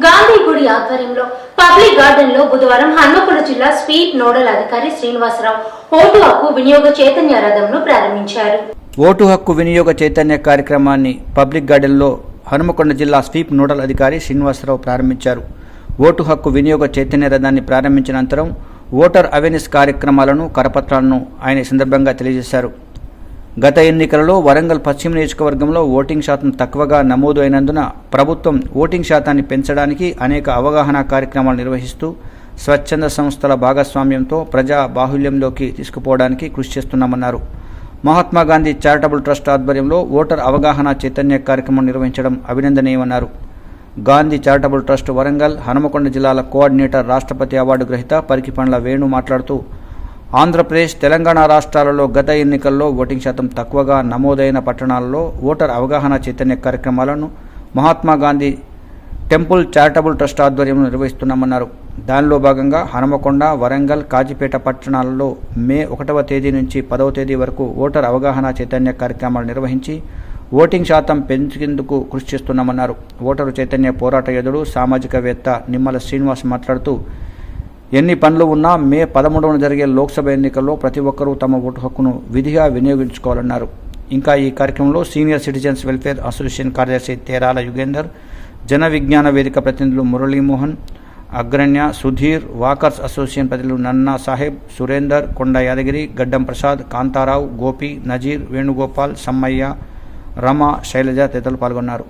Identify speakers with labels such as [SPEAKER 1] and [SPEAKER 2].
[SPEAKER 1] గాంధీ గుడి ఆధ్వర్యంలో పబ్లిక్ గార్డెన్లో బుధవారం హన్మకొండ జిల్లా స్వీప్ నోడల్ అధికారి శ్రీనివాసరావు ఓటు హక్కు వినియోగ చైతన్య రథంను ప్రారంభించారు.
[SPEAKER 2] ఓటు హక్కు వినియోగ చైతన్య కార్యక్రమాన్ని పబ్లిక్ గార్డెన్లో హనుమకొండ జిల్లా స్వీప్ నోడల్ అధికారి శ్రీనివాసరావు ప్రారంభించారు. ఓటు హక్కు వినియోగ చైతన్య రథాన్ని ప్రారంభించిన అనంతరం ఓటర్ అవేర్నెస్ కార్యక్రమాలను కరపత్రాలను ఆయన సందర్భంగా తెలియజేశారు. గత ఎన్నికలలో వరంగల్ పశ్చిమ నియోజకవర్గంలో ఓటింగ్ శాతం తక్కువగా నమోదు అయినందున ప్రభుత్వం ఓటింగ్ శాతాన్ని పెంచడానికి అనేక అవగాహన కార్యక్రమాలు నిర్వహిస్తూ స్వచ్ఛంద సంస్థల భాగస్వామ్యంతో ప్రజా బాహుల్యంలోకి తీసుకుపోవడానికి కృషి చేస్తున్నామన్నారు. మహాత్మా గాంధీ చారిటబుల్ ట్రస్ట్ ఆధ్వర్యంలో ఓటర్ అవగాహన చైతన్య కార్యక్రమం నిర్వహించడం అభినందనీయమన్నారు. గాంధీ చారిటబుల్ ట్రస్ట్ వరంగల్ హనుమకొండ జిల్లాల కోఆర్డినేటర్ రాష్ట్రపతి అవార్డు గ్రహీత పరికిపండ్ల వేణు మాట్లాడుతూ ఆంధ్రప్రదేశ్ తెలంగాణ రాష్ట్రాలలో గత ఎన్నికల్లో ఓటింగ్ శాతం తక్కువగా నమోదైన పట్టణాలలో ఓటర్ అవగాహన చైతన్య కార్యక్రమాలను Mahatma Gandhi temple charitable trust ఆధ్వర్యంలో నిర్వహిస్తున్నామన్నారు. దానిలో భాగంగా హనుమకొండ వరంగల్ కాజిపేట పట్టణాలలో మే ఒకటవ తేదీ నుంచి పదవ తేదీ వరకు ఓటర్ అవగాహన చైతన్య కార్యక్రమాలు నిర్వహించి ఓటింగ్ శాతం పెంచేందుకు కృషి చేస్తున్నామన్నారు. ఓటరు చైతన్య పోరాట యోధుడు సామాజికవేత్త నిమ్మల శ్రీనివాస్ మాట్లాడుతూ ఎన్ని పనులు ఉన్నా మే పదమూడవన జరిగే లోక్సభ ఎన్నికల్లో ప్రతి ఒక్కరూ తమ ఓటు హక్కును విధిగా వినియోగించుకోవాలన్నారు. ఇంకా ఈ కార్యక్రమంలో సీనియర్ సిటిజన్స్ వెల్ఫేర్ అసోసియేషన్ కార్యదర్శి తేరాల యుగేందర్ జన విజ్ఞాన వేదిక ప్రతినిధులు మురళీమోహన్ అగ్రణ్య సుధీర్ వాకర్స్ అసోసియేషన్ ప్రతినిధులు నన్నా సాహెబ్ సురేందర్ కొండ యాదగిరి గడ్డం ప్రసాద్ కాంతారావు గోపి నజీర్ వేణుగోపాల్ సమ్మయ్య రమ శైలజ తదితరులు పాల్గొన్నారు.